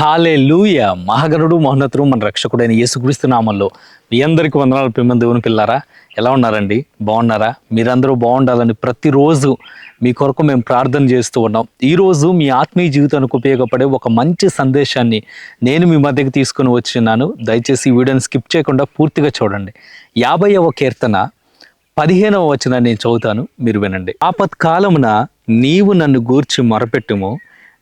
హాలే లూయ మహాగరుడు మహోన్నతుడు మన రక్షకుడైన యేసుక్రీస్తు నామంలో మీ అందరికీ వందనాలు. ప్రేమ దేవుని పిల్లారా ఎలా ఉన్నారండి? బాగున్నారా? మీరందరూ బాగుండాలని ప్రతిరోజు మీ కొరకు మేము ప్రార్థన చేస్తూ ఉన్నాం. ఈరోజు మీ ఆత్మీయ జీవితానికి ఉపయోగపడే ఒక మంచి సందేశాన్ని నేను మీ మధ్యకి తీసుకుని వచ్చినాను. దయచేసి ఈ వీడియోని స్కిప్ చేయకుండా పూర్తిగా చూడండి. యాభైవ కీర్తన పదిహేనవ వచన నేను చదువుతాను. మీరు వినండి. ఆపత్కాలమున నీవు నన్ను గూర్చి మొరపెట్టుము.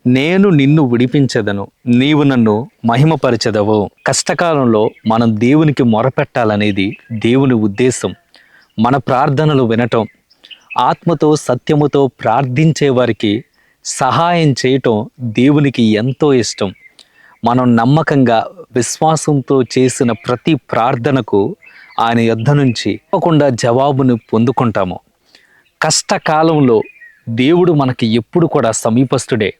నేను నిన్ను విడిపించదను. నీవు నన్ను మహిమపరచదవు. కష్టకాలంలో మనం దేవునికి మొరపెట్టాలనేది దేవుని ఉద్దేశం. మన ప్రార్థనలు వినటం ఆత్మతో సత్యముతో ప్రార్థించే వారికి సహాయం చేయటం దేవునికి ఎంతో ఇష్టం. మనం నమ్మకంగా విశ్వాసంతో చేసిన ప్రతి ప్రార్థనకు ఆయన యుద్ధ నుంచి తప్పకుండా జవాబును పొందుకుంటాము. కష్టకాలంలో దేవుడు మనకి ఎప్పుడు కూడా సమీపస్తుడే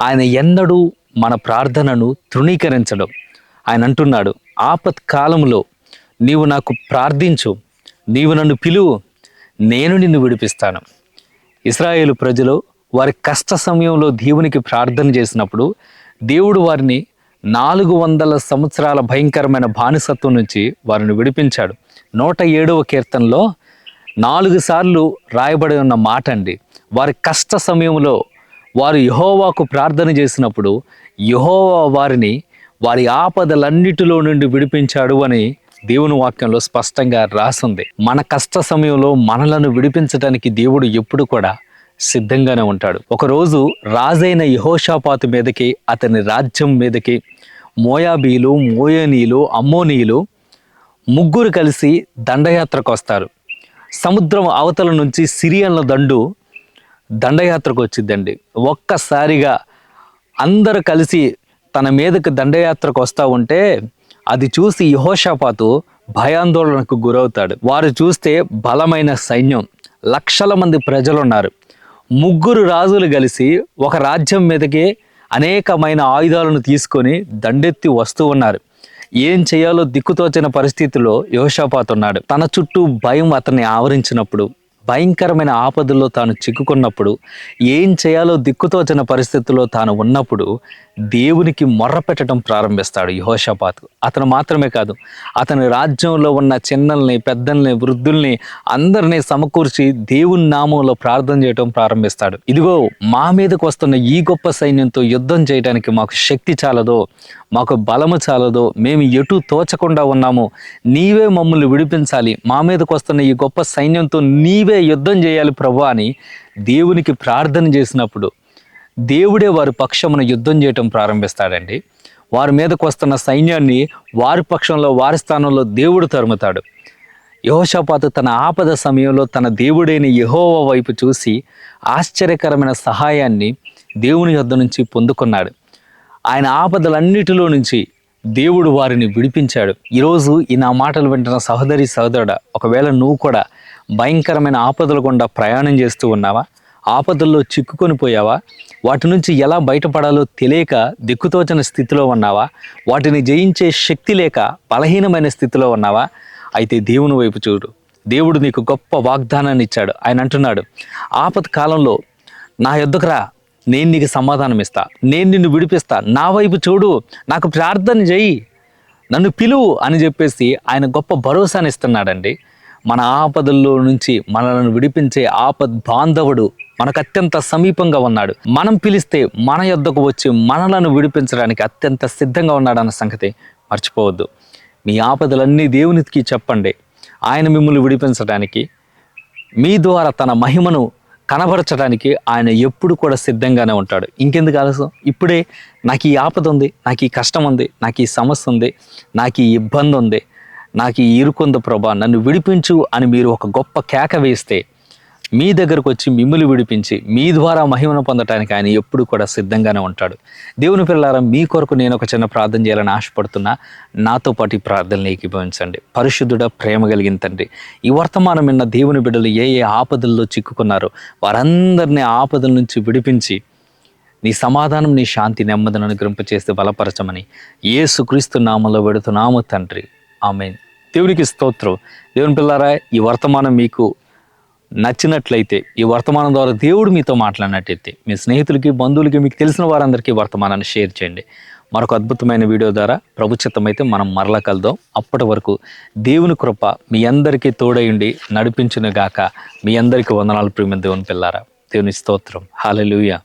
ఆయన ఎన్నడూ మన ప్రార్థనను తృణీకరించడం. ఆయన అంటున్నాడు ఆపత్ కాలంలో నీవు నాకు ప్రార్థించు నీవు నన్ను పిలువు నేను నిన్ను విడిపిస్తాను. ఇస్రాయేల్ ప్రజలు వారి కష్ట సమయంలో దేవునికి ప్రార్థన చేసినప్పుడు దేవుడు వారిని నాలుగు వందల సంవత్సరాల భయంకరమైన బానిసత్వం నుంచి వారిని విడిపించాడు. నూట ఏడవ కీర్తనలో నాలుగు సార్లు రాయబడి ఉన్న మాట అండి వారి కష్ట సమయంలో వారు యహోవాకు ప్రార్థన చేసినప్పుడు యహోవా వారిని వారి ఆపదలన్నిటిలో నుండి విడిపించాడు అని దేవుని వాక్యంలో స్పష్టంగా రాసింది. మన కష్ట సమయంలో మనలను విడిపించడానికి దేవుడు ఎప్పుడు కూడా సిద్ధంగానే ఉంటాడు. ఒకరోజు రాజైన యహోషాపాతు మీదకి అతని రాజ్యం మీదకి మోయాబీలు మోయనీలు అమ్మోనీలు ముగ్గురు కలిసి దండయాత్రకు వస్తారు. సముద్రం అవతల నుంచి సిరియన్ల దండు దండయాత్రకు వచ్చిందండి ఒక్కసారిగా అందరు కలిసి తన మీదకు దండయాత్రకు వస్తూ ఉంటే అది చూసి యహోషాపాతు భయాందోళనకు గురవుతాడు. వారు చూస్తే బలమైన సైన్యం లక్షల మంది ప్రజలు ఉన్నారు ముగ్గురు రాజులు కలిసి ఒక రాజ్యం మీదకి అనేకమైన ఆయుధాలను తీసుకొని దండెత్తి వస్తూ ఉన్నారు. ఏం చేయాలో దిక్కుతోచిన పరిస్థితిలో యోషాపాత్ ఉన్నాడు. తన చుట్టూ భయం అతన్ని ఆవరించినప్పుడు భయంకరమైన ఆపదల్లో తాను చిక్కుకున్నప్పుడు ఏం చేయాలో దిక్కుతోచిన పరిస్థితుల్లో తాను ఉన్నప్పుడు దేవునికి మొర్ర పెట్టడం ప్రారంభిస్తాడు యహోషపాత్. అతను మాత్రమే కాదు అతని రాజ్యంలో ఉన్న చిన్నల్ని పెద్దల్ని వృద్ధుల్ని అందరినీ సమకూర్చి దేవుని నామంలో ప్రార్థన చేయడం ప్రారంభిస్తాడు. ఇదిగో మా మీదకు వస్తున్న ఈ గొప్ప సైన్యంతో యుద్ధం చేయడానికి మాకు శక్తి చాలదో మాకు బలము చాలదో మేము ఎటు తోచకుండా ఉన్నాము నీవే మమ్మల్ని విడిపించాలి మా మీదకు వస్తున్న ఈ గొప్ప సైన్యంతో నీవే యుద్ధం చేయాలి ప్రభు అని దేవునికి ప్రార్థన చేసినప్పుడు దేవుడే వారి పక్షమున యుద్ధం చేయటం ప్రారంభిస్తాడండి. వారి మీదకు వస్తున్న సైన్యాన్ని వారి పక్షంలో వారి స్థానంలో దేవుడు తరుముతాడు. యహోషపాతు తన ఆపద సమయంలో తన దేవుడైన యహోవ వైపు చూసి ఆశ్చర్యకరమైన సహాయాన్ని దేవుని యొద్ద నుంచి పొందుకున్నాడు. ఆయన ఆపదలన్నిటిలో నుంచి దేవుడు వారిని విడిపించాడు. ఈరోజు ఈ నా మాటలు వింటున్న సహోదరి సహోదరుడ ఒకవేళ నువ్వు కూడా భయంకరమైన ఆపదల గుండా ప్రయాణం చేస్తూ ఉన్నావా? ఆపదల్లో చిక్కుకొని పోయావా? వాటి నుంచి ఎలా బయటపడాలో తెలియక దిక్కుతోచని స్థితిలో ఉన్నావా? వాటిని జయించే శక్తి లేక బలహీనమైన స్థితిలో ఉన్నావా? అయితే దేవుని వైపు చూడు. దేవుడు నీకు గొప్ప వాగ్దానాన్ని ఇచ్చాడు. ఆయన అంటున్నాడు ఆపద కాలంలో నా యొద్దకు రా. నేను నీకు సమాధానం ఇస్తా నేను నిన్ను విడిపిస్తా. నా వైపు చూడు. నాకు ప్రార్థన చేయి. నన్ను పిలువు అని చెప్పేసి ఆయన గొప్ప భరోసాని ఇస్తున్నాడండి మన ఆపదల్లో నుంచి మనలను విడిపించే ఆపద్ బాంధవుడు మనకు అత్యంత సమీపంగా ఉన్నాడు. మనం పిలిస్తే మన యొద్దకు వచ్చి మనలను విడిపించడానికి అత్యంత సిద్ధంగా ఉన్నాడన్న సంగతి మర్చిపోవద్దు. మీ ఆపదలన్నీ దేవునికి చెప్పండి. ఆయన మిమ్మల్ని విడిపించడానికి మీ ద్వారా తన మహిమను కనబరచడానికి ఆయన ఎప్పుడు కూడా సిద్ధంగానే ఉంటాడు. ఇంకెందుకు ఆలస్యం? ఇప్పుడే నాకు ఈ ఆపద ఉంది నాకు ఈ కష్టం ఉంది నాకు ఈ సమస్య ఉంది నాకు ఈ ఇబ్బంది ఉంది నాకు ఈ ఇరుకుంది ప్రభా నన్ను విడిపించు అని మీరు ఒక గొప్ప కేక వేస్తే మీ దగ్గరకు వచ్చి మిమ్మల్ని విడిపించి మీ ద్వారా మహిమను పొందటానికి ఆయన ఎప్పుడు కూడా సిద్ధంగానే ఉంటాడు. దేవుని పిల్లారా మీ కొరకు నేను ఒక చిన్న ప్రార్థన చేయాలని ఆశపడుతున్నా. నాతో పాటు ఈ ప్రార్థనలు ఏకీభవించండి పరిశుద్ధుడ ప్రేమ కలిగిన తండ్రి ఈ వర్తమానం విన్న దేవుని బిడ్డలు ఏ ఏ ఆపదల్లో చిక్కుకున్నారో వారందరినీ ఆపదల నుంచి విడిపించి నీ సమాధానం నీ శాంతి నెమ్మదిని అనుగ్రహింపచేస్తే బలపరచమని ఏసుక్రీస్తు నామంలో పెడుతున్నాము తండ్రి. ఆమె దేవునికి స్తోత్రం. దేవుని పిల్లారా ఈ వర్తమానం మీకు నచ్చినట్లయితే ఈ వర్తమానం ద్వారా దేవుడు మీతో మాట్లాడినట్టయితే మీ స్నేహితులకి బంధువులకి మీకు తెలిసిన వారందరికీ వర్తమానాన్ని షేర్ చేయండి. మరొక అద్భుతమైన వీడియో ద్వారా ప్రభుత్వమైతే మనం మరలా కలుదాం అప్పటి వరకు దేవుని కృప మీ అందరికీ తోడయుండి నడిపించును గాక మీ అందరికీ వందనాలు ప్రేమ దేవుని పిల్లారా. దేవుని స్తోత్రం. హాలెలూయా